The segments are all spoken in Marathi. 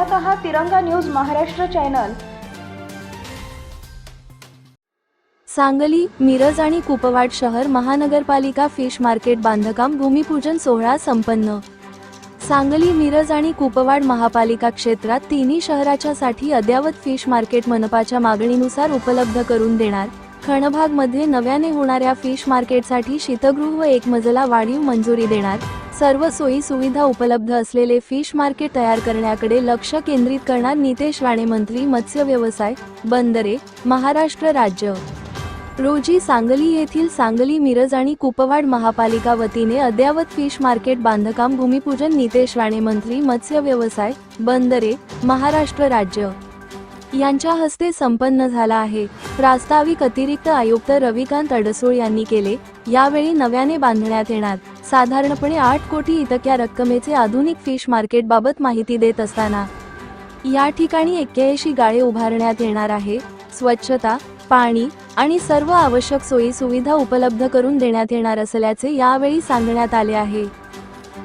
पाहत आहात तिरंगा न्यूज महाराष्ट्र चॅनल. सांगली मिरज आणि कुपवाड शहर महानगरपालिका फिश मार्केट बांधकाम भूमिपूजन सोहळा संपन्न. सांगली मिरज आणि कुपवाड महापालिका क्षेत्रात तिन्ही शहराच्या साठी अद्यावत फिश मार्केट मनपाच्या मागणीनुसार उपलब्ध करून देणार खणभागमध्ये नव्याने होणाऱ्या फिश मार्केटसाठी शीतगृह व एक मजला वाढीव मंजुरी देणार. सर्व सोयी सुविधा उपलब्ध असलेले फिश मार्केट तयार करण्याकडे लक्ष केंद्रित करणार नितेश राणे मंत्री मत्स्य व्यवसाय बंदरे महाराष्ट्र राज्य. रोजी सांगली येथील सांगली मिरज आणि कुपवाड महापालिका वतीने अद्यावत फिश मार्केट बांधकाम भूमिपूजन नितेश राणे मंत्री मत्स्य व्यवसाय बंदरे महाराष्ट्र राज्य. यांच्या हस्ते संपन्न झाला आहे. प्रास्ताविक अतिरिक्त आयुक्त रविकांत अडसूळ यांनी केले यावेळी नव्याने बांधण्यात येणार. साधारणपणे आठ कोटी इतक्या रक्कमेचे आधुनिक फिश मार्केट बाबत माहिती देत असताना या ठिकाणी एक्क्याऐंशी गाळे उभारण्यात येणार आहे. स्वच्छता पाणी आणि सर्व आवश्यक सोयी सुविधा उपलब्ध करून देण्यात येणार असल्याचे यावेळी सांगण्यात आले आहे.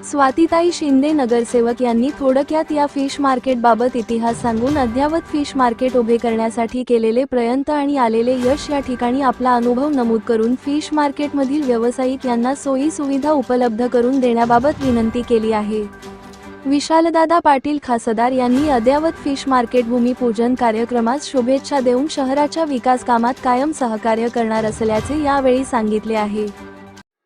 स्वातीताई शिंदे नगरसेवक यांनी थोडक्यात या फिश मार्केट बाबत इतिहास सांगून अद्यावत फिश मार्केट उभे करण्यासाठी केलेले प्रयत्न आणि आलेले यश या ठिकाणी आपला अनुभव नमूद करून फिश मार्केटमधील व्यावसायिक यांना सोयी सुविधा उपलब्ध करून देण्याबाबत विनंती केली आहे. विशालदादा पाटील खासदार यांनी अद्यावत फिश मार्केट भूमिपूजन कार्यक्रमास शुभेच्छा देऊन शहराच्या विकास कामात कायम सहकार्य करणार असल्याचे यावेळी सांगितले आहे.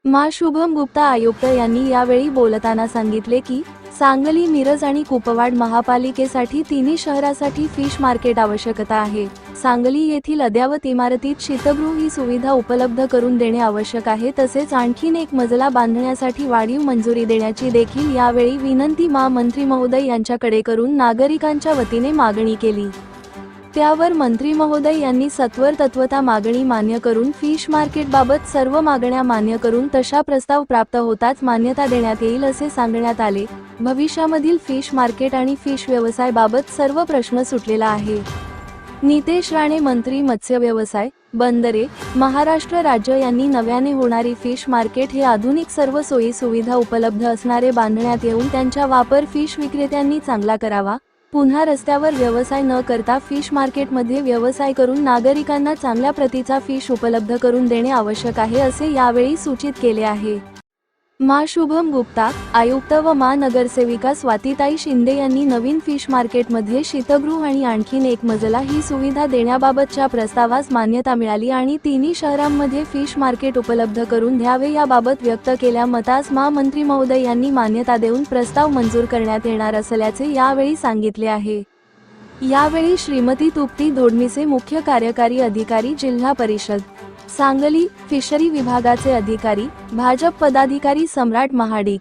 मा शुभम गुप्ता आयुक्त यांनी यावेळी बोलताना सांगितले की सांगली मिरज आणि कुपवाड महापालिकेसाठी तिन्ही शहरासाठी फिश मार्केट आवश्यकता आहे. सांगली येथील अद्यावत इमारतीत शीतगृह ही सुविधा उपलब्ध करून देणे आवश्यक आहे. तसेच आणखीन एक मजला बांधण्यासाठी वाढीव मंजुरी देण्याची देखील यावेळी विनंती महामंत्री महोदय यांच्याकडे करून नागरिकांच्या वतीने मागणी केली. त्यावर मंत्री महोदय यांनी सत्वर तत्वता मागणी मान्य करून फिश मार्केट बाबत सर्व मागण्या मान्य करून तशा प्रस्ताव प्राप्त होताच मान्यता देण्यात येईल असे सांगण्यात आले. भविष्यामधील फिश मार्केट आणि फिश व्यवसाय बाबत सर्व प्रश्न सुटलेला आहे. नितेश राणे मंत्री मत्स्य व्यवसाय बंदरे महाराष्ट्र राज्य यांनी नव्याने होणारी फिश मार्केट हे आधुनिक सर्व सोयी सुविधा उपलब्ध असणारे बांधण्यात येऊन त्यांचा वापर फिश विक्रेत्यांनी चांगला करावा. पुन्हा रस्त्यावर व्यवसाय न करता फिश मार्केटमध्ये व्यवसाय करून नागरिकांना चांगल्या प्रतीचा फिश उपलब्ध करून देणे आवश्यक आहे असे यावेळी सूचित केले आहे. मा शुभम गुप्ता आयुक्त व महानगरसेविका स्वातीताई शिंदे यांनी नवीन फिश मार्केटमध्ये शीतगृह आणि आणखीन एक मजला ही सुविधा देण्याबाबतच्या प्रस्तावास मान्यता मिळाली आणि तिन्ही शहरांमध्ये फिश मार्केट उपलब्ध करून द्यावे याबाबत व्यक्त केल्या. मतास महामंत्री महोदय यांनी मान्यता देऊन प्रस्ताव मंजूर करण्यात येणार असल्याचे यावेळी सांगितले आहे. यावेळी श्रीमती तुप्ती धोडमीचे मुख्य कार्यकारी अधिकारी जिल्हा परिषद सांगली फिशरी विभागाचे अधिकारी भाजप पदाधिकारी सम्राट महाडिक.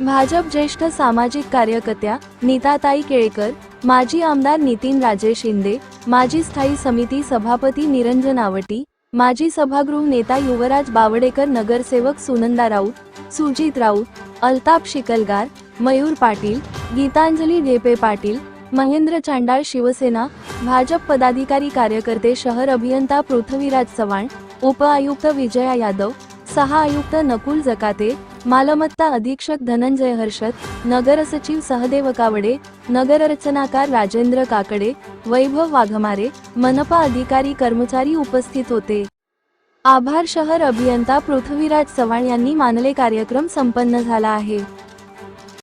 भाजप ज्येष्ठ सामाजिक कार्यकर्त्या नीताताई केळकर माजी आमदार नितीन राजे शिंदे माजी स्थायी समिती सभापती निरंजन आवटी माजी सभागृह नेता युवराज बावडेकर नगरसेवक सुनंदा राऊत सुजित राऊत अल्ताप शिकलगार मयूर पाटील गीतांजली ढेपे पाटील महेंद्र चांडाळ शिवसेना भाजप पदाधिकारी कार्यकर्ते शहर अभियंता पृथ्वीराज चव्हाण उपआयुक्त विजया यादव सहा आयुक्त नकुल जकाते मालमत्ता अधीक्षक धनंजय हर्षद नगर सचिव सहदेव कावडे नगर रचनाकार राजेंद्र काकडे वैभव वाघमारे मनपा अधिकारी कर्मचारी उपस्थित होते. आभार शहर अभियंता पृथ्वीराज चव्हाण यांनी मानले कार्यक्रम संपन्न झाला आहे.